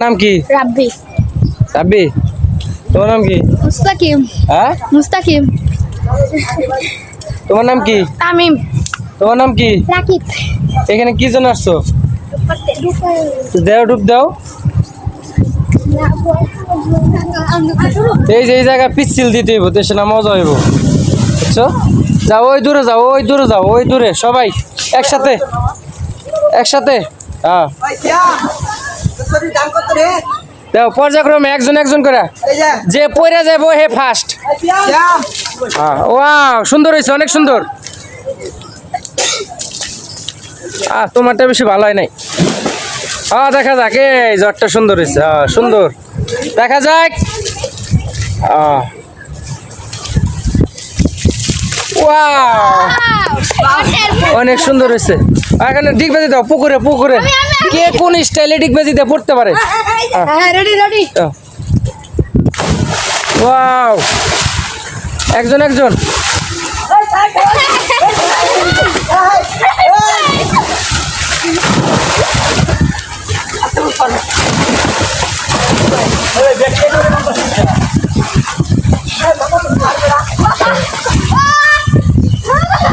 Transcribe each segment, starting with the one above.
নাম কি? রাব্বি। রাব্বি? তোমার নাম কি? মুস্তাকিম। হ্যাঁ? মুস্তাকিম। তোমার নাম কি? তামিম। তোমার নাম কি? রাকিব। এখানে কি জন্য আসছো? দেও ডুব দাও। এই যে এই জায়গায় পিচ্ছিল দিতে হইব দেশে না মজা হইব। বুঝছ? যাও ওই দূরে যাও ওই দূরে যাও ওই দূরে সবাই একসাথে। একসাথে? হ্যাঁ। দাও পর্যায়ক্রমে একজন একজন করে। যে। পয়রা যাব হে ফার্স্ট হ্যাঁ ওয়াও সুন্দর হয়েছে অনেক সুন্দর। আহ তোমারটা বেশি ভালো হয় নাই। হ্যাঁ দেখা যাক এই জ্বরটা সুন্দর হয়েছে হ্যাঁ সুন্দর। দেখা যাক। অনেক সুন্দর হয়েছে। এখানে ডিগবাজি দাও পুকুরে পুকুরে। কে কোন স্টাইলে ডিগবাজি দিয়ে পড়তে পারে? হ্যাঁ রেডি রেডি ওয়াও। একজন একজন।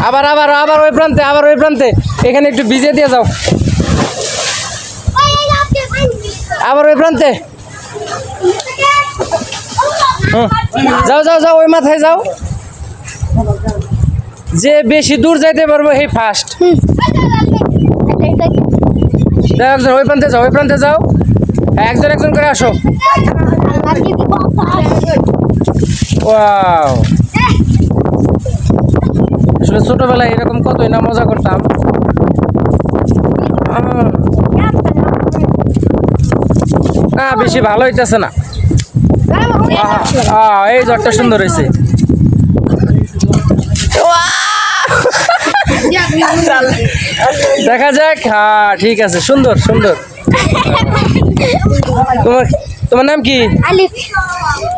আবার আবার আবার ওই প্রান্তে আবার ওই প্রান্তে। এখানে একটু ভিজে দিয়ে যাও। আবার ওই প্রান্তে। যাও যাও যাও, ওই মাথায় যাও। যে বেশি দূর যাইতে পারব এই ফার্স্ট ওই প্রান্তে যাও, ওই প্রান্তে যাও। একজন একজন করে আসো। আসলে ছোটবেলায় এরকম কতই না মজা করতাম। না বেশি ভালো হইতেছে না। এই জ্বরটা সুন্দর হয়েছে দেখা যাক হ্যাঁ ঠিক আছে সুন্দর সুন্দর। তোমার তোমার নাম কি?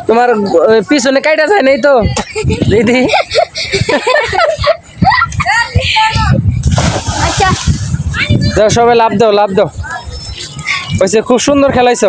তোমার পিছনে কাইটা যায় নাই তো? দিদি। আচ্ছা। সবাই লাভ দাও লাভ দাও। হয়েছে খুব সুন্দর খেলাইছ।